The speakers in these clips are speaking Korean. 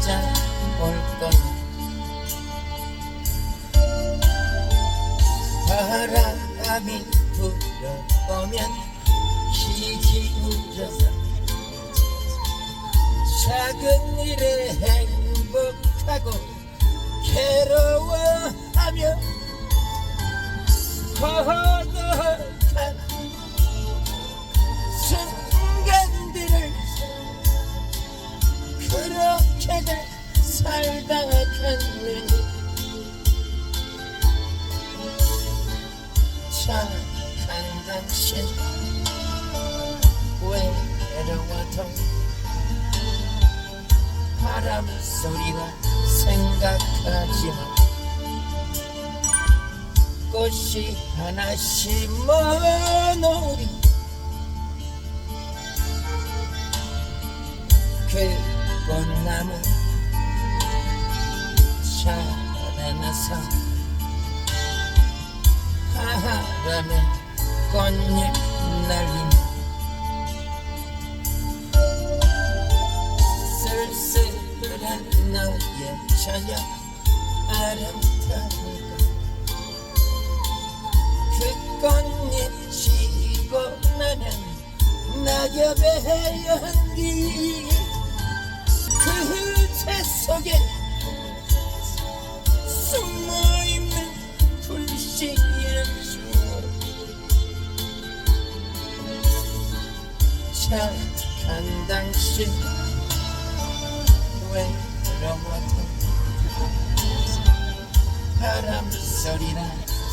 찾아올 거야. 바람이 불어오면 기지우려서 작은 일에 행복하고 괴로워하며 거듭한 그렇게들 살다 갔느니? 착한 당신 외로워도 바람 소리가 생각하지마. 꽃이 하나 심어놓으리 꽃나무 자라나서 바람에 꽃잎 날리며 쓸쓸한 너의 저녁 아름다울까 그 꽃잎 지고 나면 낙엽의 연기 그새 속에 숨어있는 불씨의 추억 착한 당신 외로워도 바람 소리나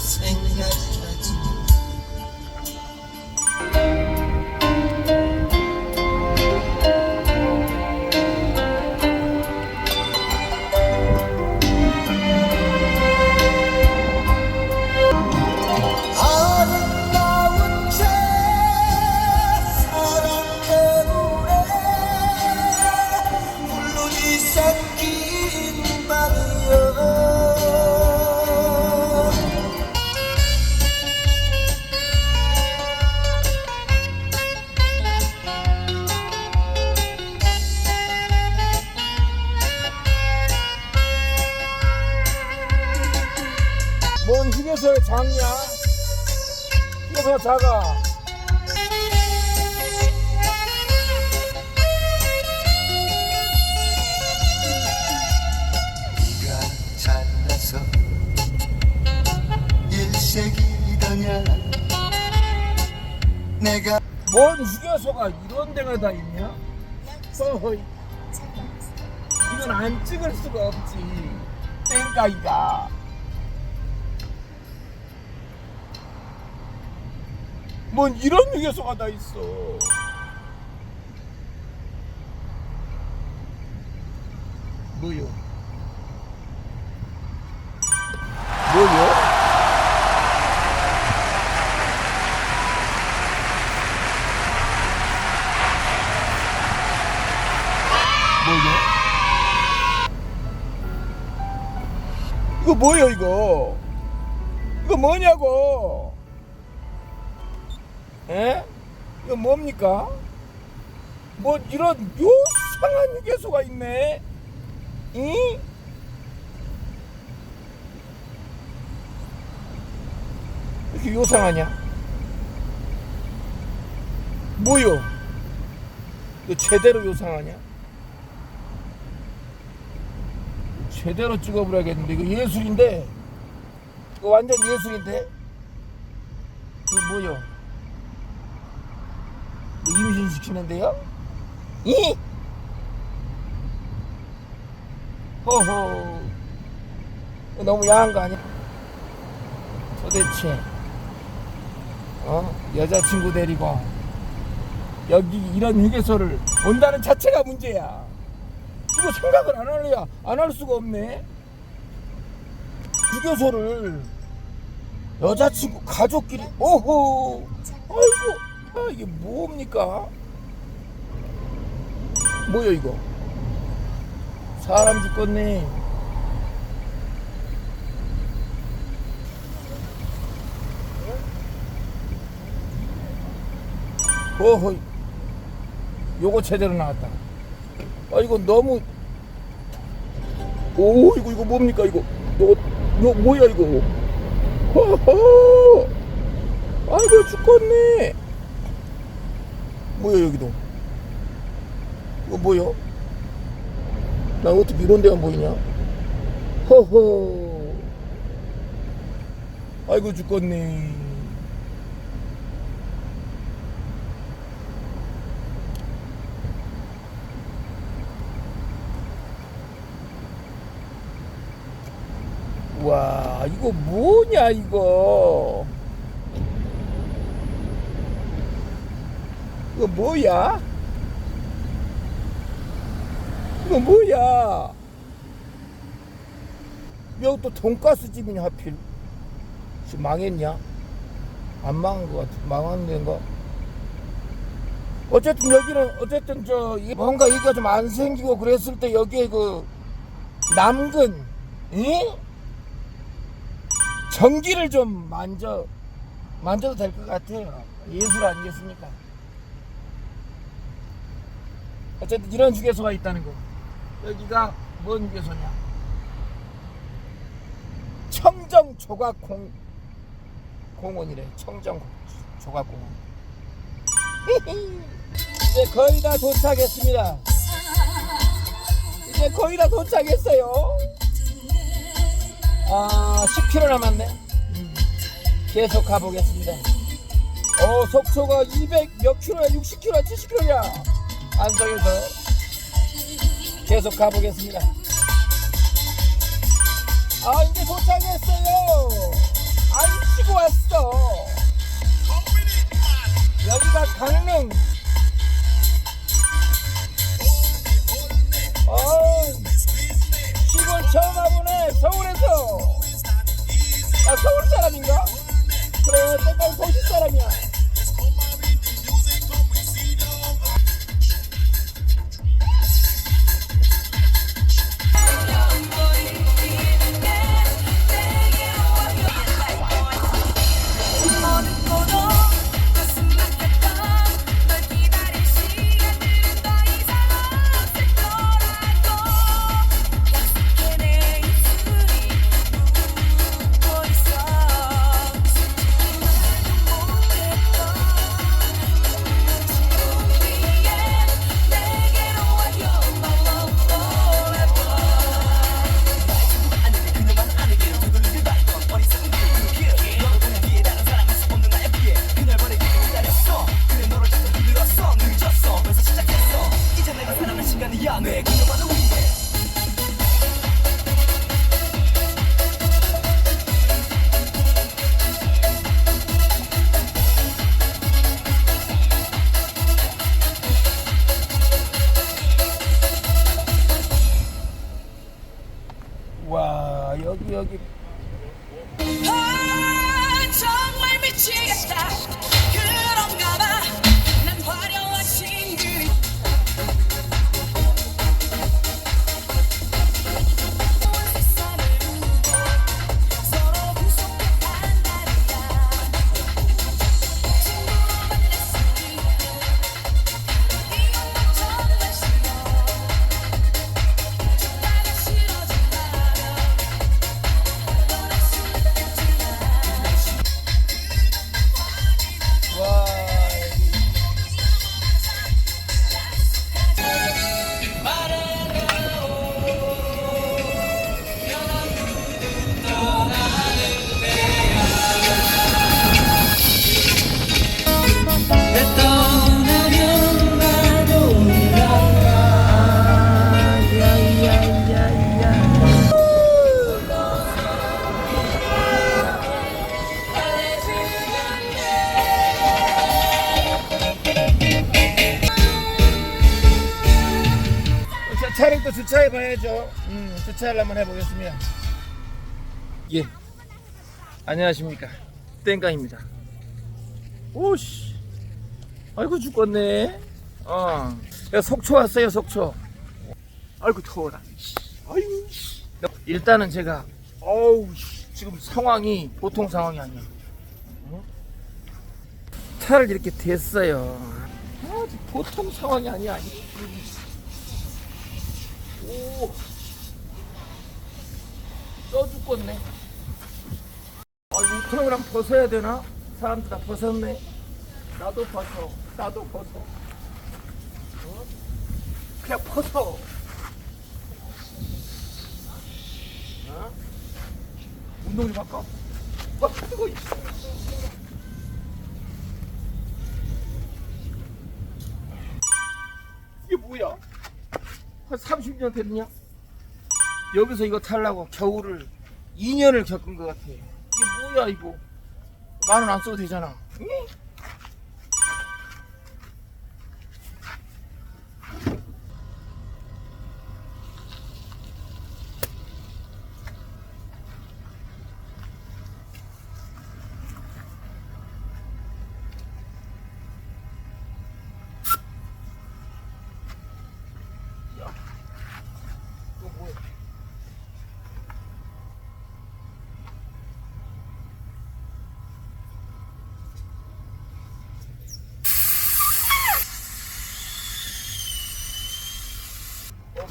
생각하지 휴게소가 작아. 네가 잘나서 일색이더냐 내가 뭔 휴게소가 이런 데가 다 있냐? 어허이. 이건 안 찍을 수가 없지. 땡까이가. 뭔 이런 휴게소가 다 있어. 뭐요? 뭐요? 뭐요? 이거 뭐예요 이거? 이거 뭐냐고? 에? 이거 뭡니까? 뭐 이런 요상한 휴게소가 있네? 이? 이렇게 요상하냐? 뭐요? 이거 제대로 요상하냐? 제대로 찍어버려야겠는데 이거 예술인데 이거 완전 예술인데 이거 뭐요? 뭐 임신 시키는데요? 이? 이거 너무 야한 거 아니야? 도대체 어 여자친구 데리고 여기 이런 휴게소를 온다는 자체가 문제야. 이거 생각을 안 하려야 안 할 수가 없네. 휴게소를 여자친구 가족끼리 오호 아이고 아 이게 뭡니까? 뭐야 이거? 사람 죽겠네. 어허 요거 제대로 나왔다. 아 이거 너무 오 이거 이거 뭡니까 이거 이거, 이거 뭐야 이거 허허 아이고 죽겠네 뭐야 여기도? 이거 뭐야? 나 어떻게 이런 데만 보이냐? 허허. 아이고 죽겠네. 와 이거 뭐냐 이거 이거 뭐야 이거 뭐야 여기 또 돈가스 집이냐 하필 지금 망했냐 안 망한 것 같아 망한 데인가 어쨌든 여기는 어쨌든 저 뭔가 얘기가 좀 안 생기고 그랬을 때 여기에 그 남근 응? 전기를 좀 만져 만져도 될 것 같아요. 예술 아니겠습니까? 어쨌든 이런 휴게소가 있다는 거. 여기가 뭔 휴게소냐? 청정 조각 공 공원이래. 청정 조각 공원. 이제 거의 다 도착했습니다. 이제 거의 다 도착했어요. 아, 10km 남았네. 음, 계속 가보겠습니다. 어, 속초가 200 몇 킬로야? 60km, 70km야. 안성에서 계속 가보겠습니다. 아, 이제 도착했어요. 안 치고 왔어. 여기가 강릉. 어, 시골 처음 와보네 서울에서 아 서울 사람인가? 그래 땡깡 도시 사람이야 음, 주차를 한번 해보겠습니다. 예. 안녕하십니까. 땡깡입니다. 오씨. 아이고 죽겠네. 어. 야, 속초 왔어요, 속초. 아이고 더워라. 아이고. 씨. 일단은 제가 어우 씨, 지금 상황이 보통 상황이 아니야. 어? 차를 이렇게 댔어요. 아, 보통 상황이 아니야. 오. 그럼 벗어야 되나? 사람들 다 벗었네. 나도 벗어. 나도 벗어. 어? 그냥 벗어. 어? 운동 좀 할까? 아, 뜨거. 이게 뭐야? 한 30년 됐냐? 여기서 이거 타려고 겨울을 2년을 겪은 것 같아. 이게 뭐야 이거? 만 원 안 써도 되잖아. 응?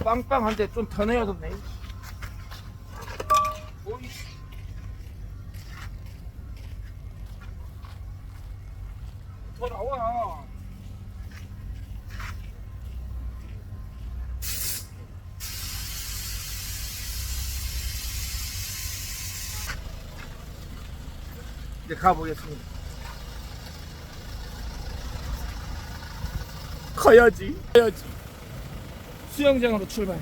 빵빵한데 좀 더 내야 겠네 오이. 더 나와. 이제 가보겠습니다. 가야지, 가야지. 수영장으로 출발.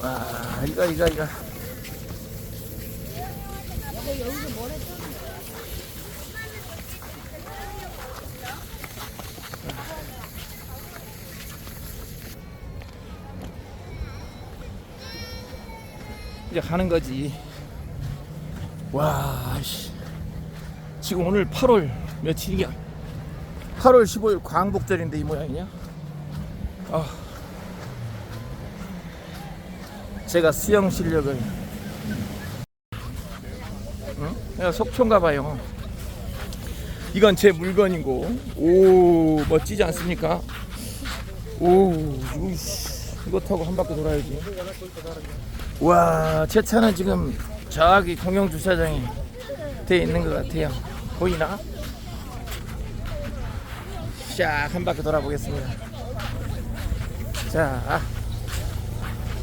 와, 이거, 이거, 이거. 이제 가는 거지. 와, 씨. 지금 오늘 8월 며칠이야? 8월 15일 광복절인데 이 모양이냐? 아. 제가 수영 실력을 응? 내가 속초인가 봐요. 이건 제 물건이고 오 멋지지 않습니까? 오 이거, 타고 한 바퀴 돌아야지. 와, 제 차는 지금 저기 공영 주차장에 돼 있는 것 같아요. 보이나? 샥한 바퀴 돌아보겠습니다. 자,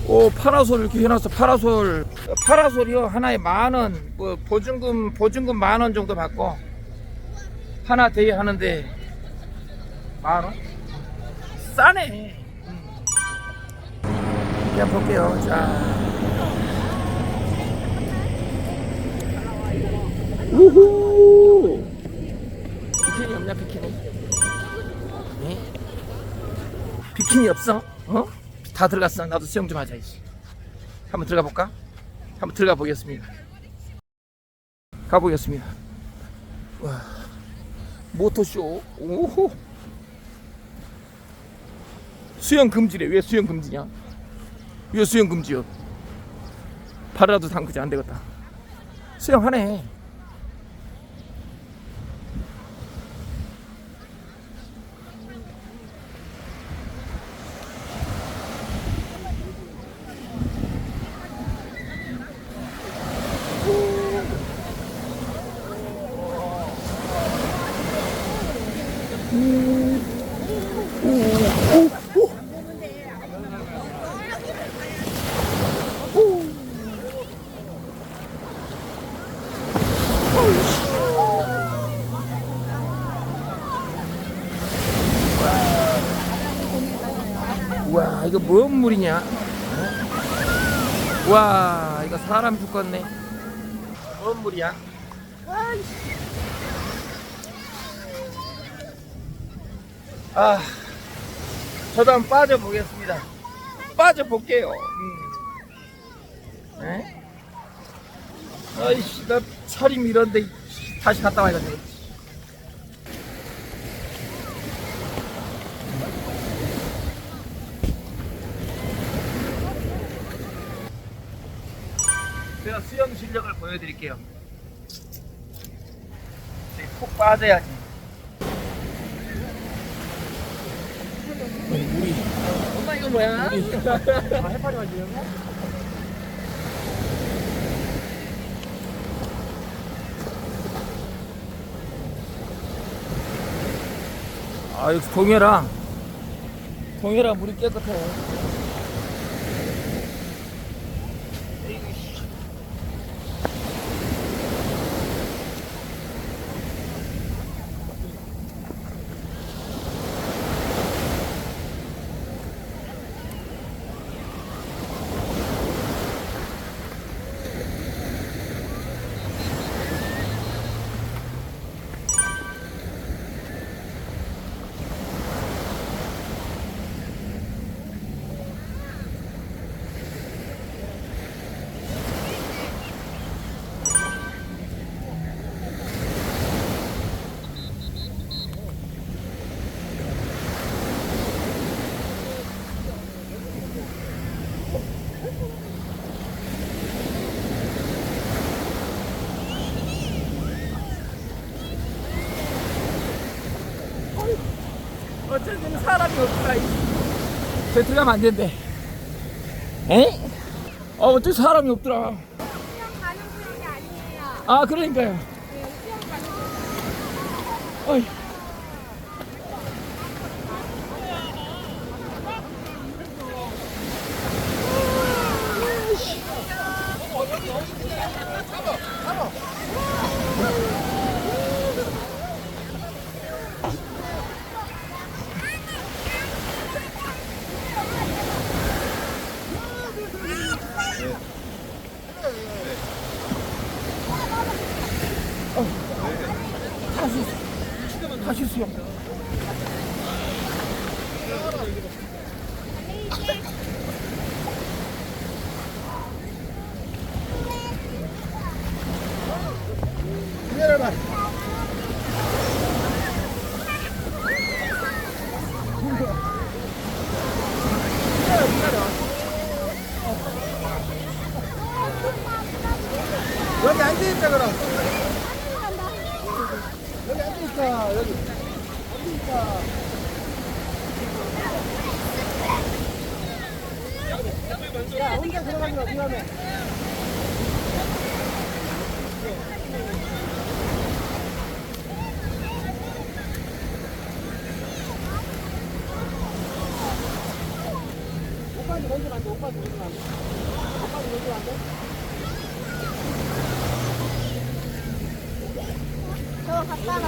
오 파라솔 이렇게 해놨어. 파라솔, 파라솔이요 하나에 만 원, 뭐 보증금 보증금 만 원 정도 받고 하나 대여하는데 만 원? 싸네. 음. 그냥 볼게요. 자. 비키니 없어? 어? 다 들어갔어. 나도 수영 좀 하자. 이씨. 한번 들어가 볼까? 한번 들어가 보겠습니다. 가보겠습니다. 와, 모터쇼. 오호. 수영 금지래. 왜 수영 금지냐? 왜 수영 금지요? 발라도 담그지 안 되겠다. 수영하네. 와 이거 뭔 물이냐? 어? 와 이거 사람 죽겠네. 뭔 물이야? 아, 저도 한번 빠져 보겠습니다. 빠져 볼게요. 음. 에? 아이씨, 나 차림 이런데 다시 갔다 와야겠네. 제가 수영 실력을 보여드릴게요. 이제 푹 빠져야지. 물이. 엄마 이거 뭐야? 아, 해파리 만지려고? 아, 역시 동해라. 동해라 물이 깨끗해. 제 들어가면 안 된대. 에? 어, 어떻게 사람이 없더라. 수영 가는 수영이 아니에요. 아, 그러니까요. 네, 수영 가는 어이. 다시 수영. 여기 앉아있자 그럼 여기 앉아있자 여기 앉아있자 야 혼자 들어가지 마 위험해. 오빠한테 먼저 안돼 오빠한테 먼저 안돼 오빠한테 먼저 안돼 저 갔다가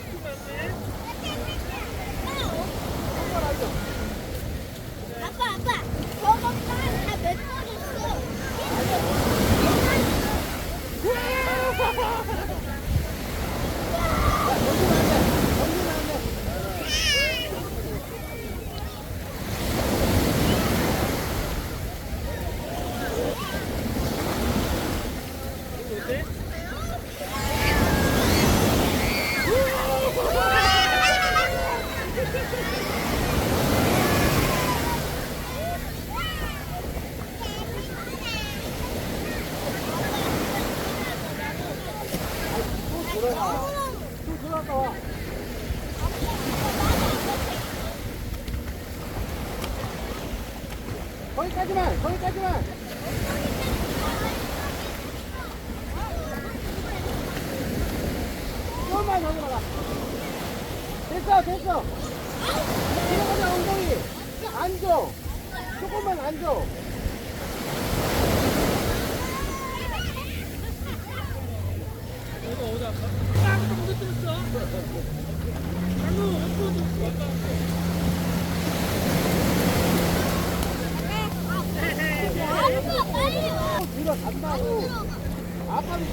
거기까지만 거기까지만. 조금만 더 들어가. 됐어 됐어. 들어가자 엉덩이. 앉아 조금만 앉아 아빠 빨리 와. 들어 아, 들어간다고. 아빠도.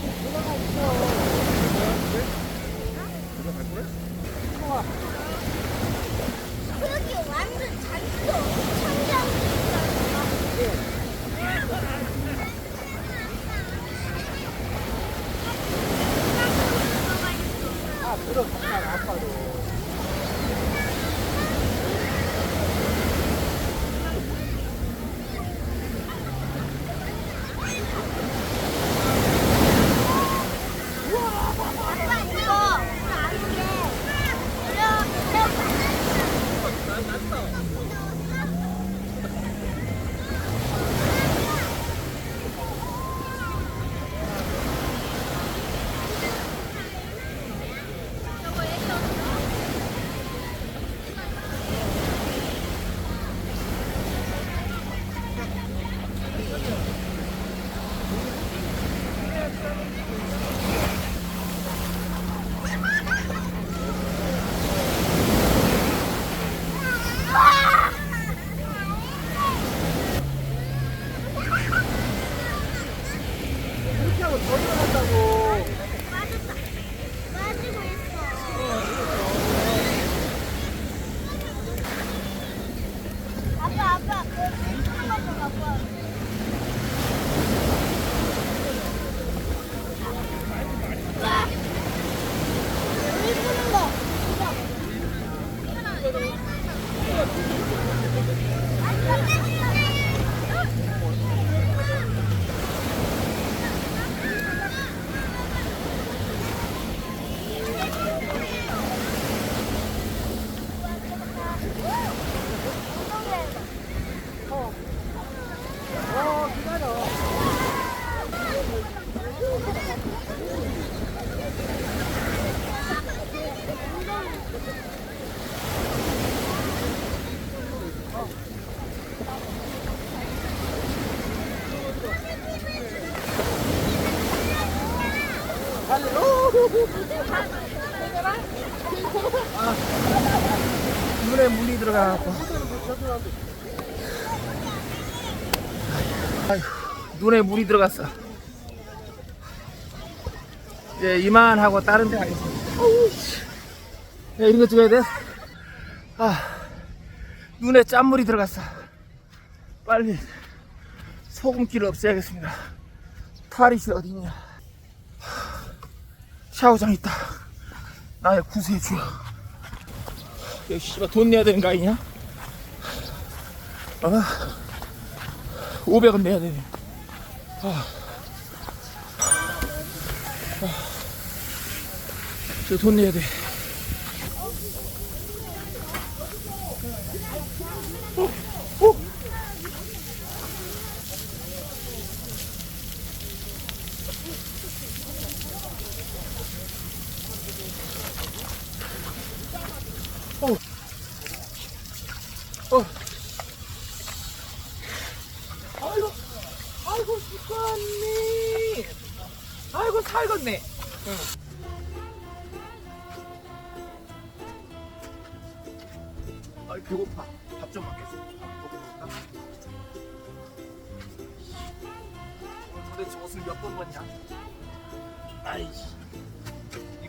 어 들어가고. 아휴, 눈에 물이 들어갔어. 이제 이만하고 다른 데 가겠습니다. 야, 이런 거 찍어야 돼? 아, 눈에 짠물이 들어갔어. 빨리 소금기를 없애야겠습니다. 탈의실 어디 있냐? 샤워장 있다. 나의 구세주야. 씨발 돈 내야 되는 거 아니냐? 어? 500원 내야 되네. 아. 아. 저돈 내야 돼. 어.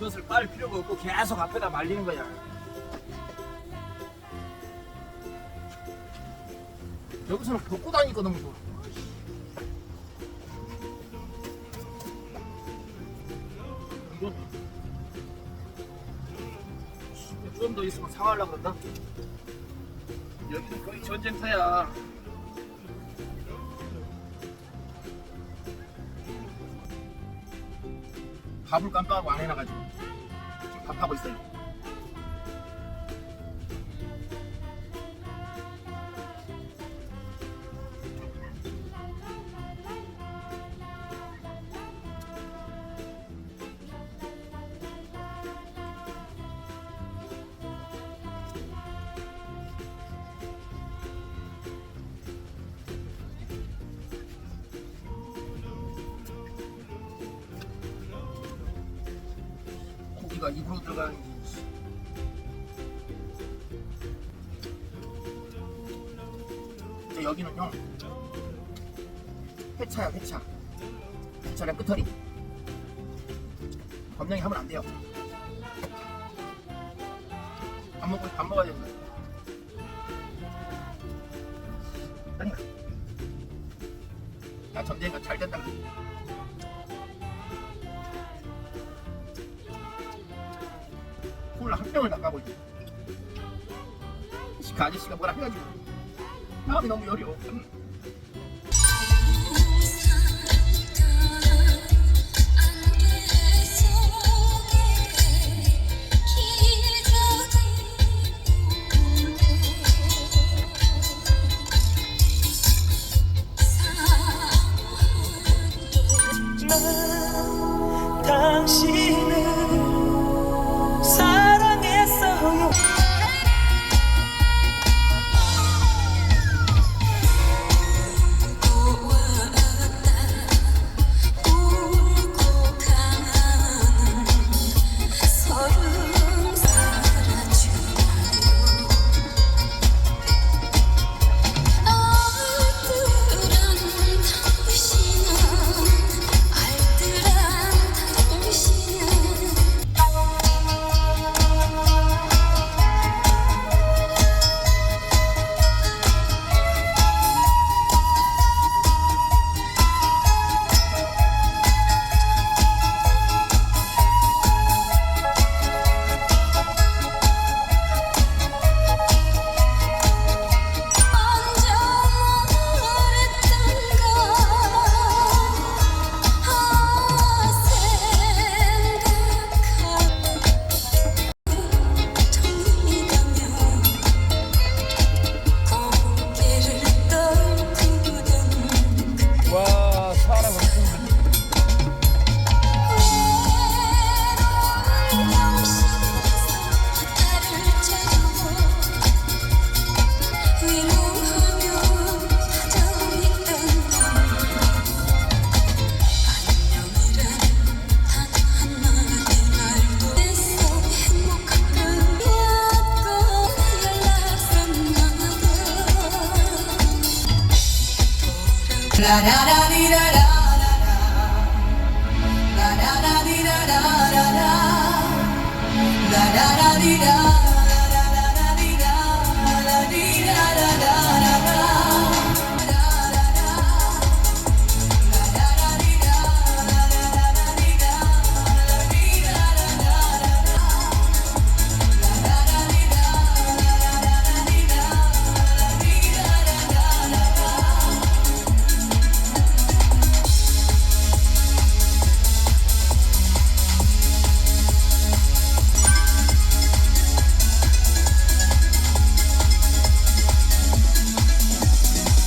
이것을 빨 필요가 없고 계속 앞에다 말리는 거야. 여기서는 벗고 다니니까 너무 좋아. 이건 좀더 있으면 상하려고 그런다. 여기는 거의 전쟁터야. 밥을 깜빡하고 안 해놔가지고 지금 고기가 입으로 들어가는지 이제 여기는요. 회차야 회차. 회차랑 끄터리 검량이 하면 안 돼요. 밥 먹고 밥 먹어야 됩니다 라라라리라